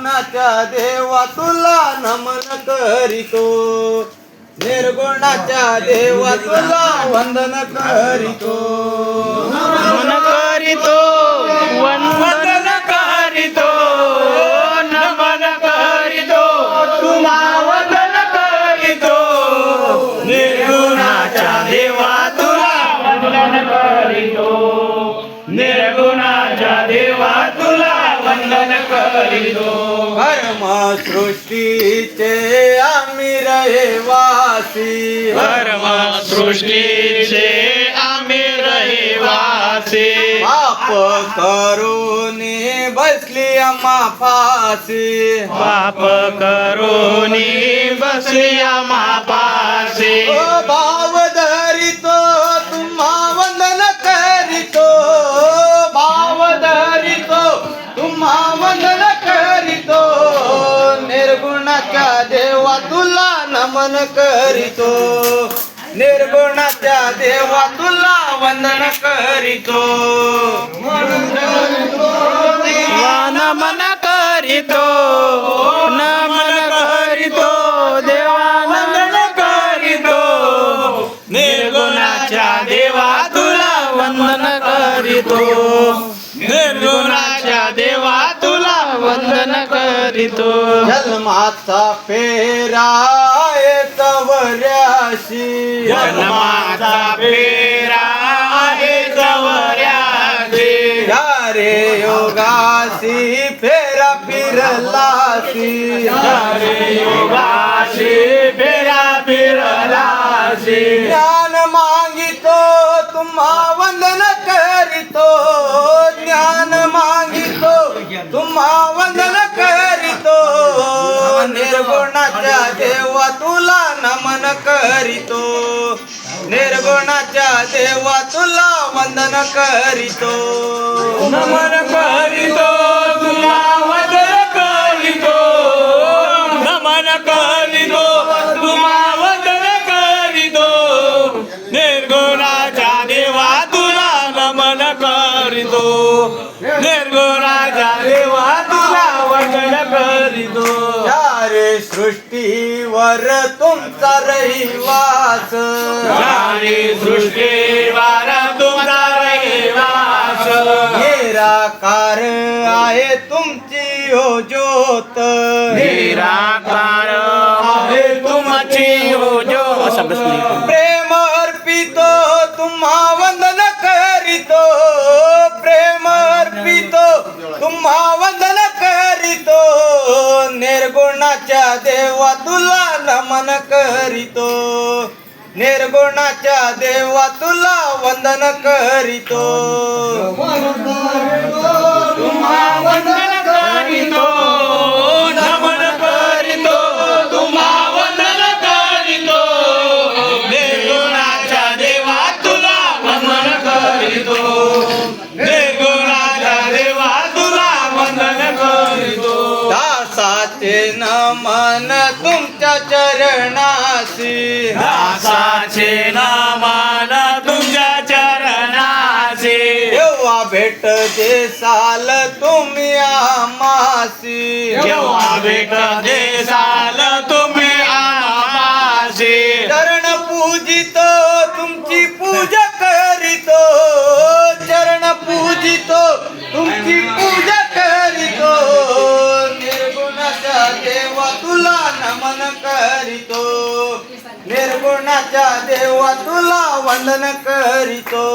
निर्गुणाच्या देवा तुला नमन करीतो. निर्गुणाच्या देवा तुला वंदन करीतो. नमन करीतो वंदन करीतो नमन करीतो तुला वंदन करीतो. निर्गुणाच्या देवा तुला वंदन करीतो. निर्गुणाच्या देवा કરી દો સૃષ્ટિ છે આમી રહેવાસી. હરમાં સૃષ્ટિ છે આમી રહેવાસી. પાપ કરો ને બસલી અમા પાસી પાપ કરો ને બસલી અમા પાસી नमन करीतो. निर्गुणाच्या देवा तुला वंदन करीतो. नमन करीतो. नमन करीतो. देवानंदन करीतो. निर्गुणाच्या देवा तुला वंदन करीतो. निर्गुणाच्या देवा तुला वंदन करीतो. जन्माचा फेरा तवऱ्याशी जन्माचा फेरा आहे जवऱ्याचे रे योगासी फेरा फिरलासी रे योगाशी फेरा फिरलाशी ज्ञान मागितो तुम्हा वंदन करीतो. ज्ञान मागितो तुम्हा करीतो. निर्गुणाच्या देवा तुला वंदन करीतो. नमन करीतो तुला वंदन करीतो. नमन करीतो तुला वंदन करीतो. निर्गुणाच्या देवा तुला नमन करीतो. निर्गुणाच्या देवा तुला वंदन करीतो. सृष्टीवर तुमचा रहिवास. राणी सृष्टीवार तुमचा रहिवास. निराकार आहे तुमची हो ज्योत. निराकार आहे तुमची हो जो प्रेम अर्पितो तुम्हा वंदन करीतो. प्रेम अर्पितो तुम्हा वंदन देवा तुला नमन करीतो. निर्गुणाच्या देवा तुला वंदन करीतो. वंदन नमन तुमच्या चरणासी दासाचे नामान तुझ्या चरणाचे तेव्हा भेट देसाल तुम्ही आमासी केव्हा भेट देसाल तुम्ही आमासे चरण पूजितो तुमची पूजा करीतो. चरण पूजितो तुमची निर्गुणाच्या देवा तुला वंदन करीतो.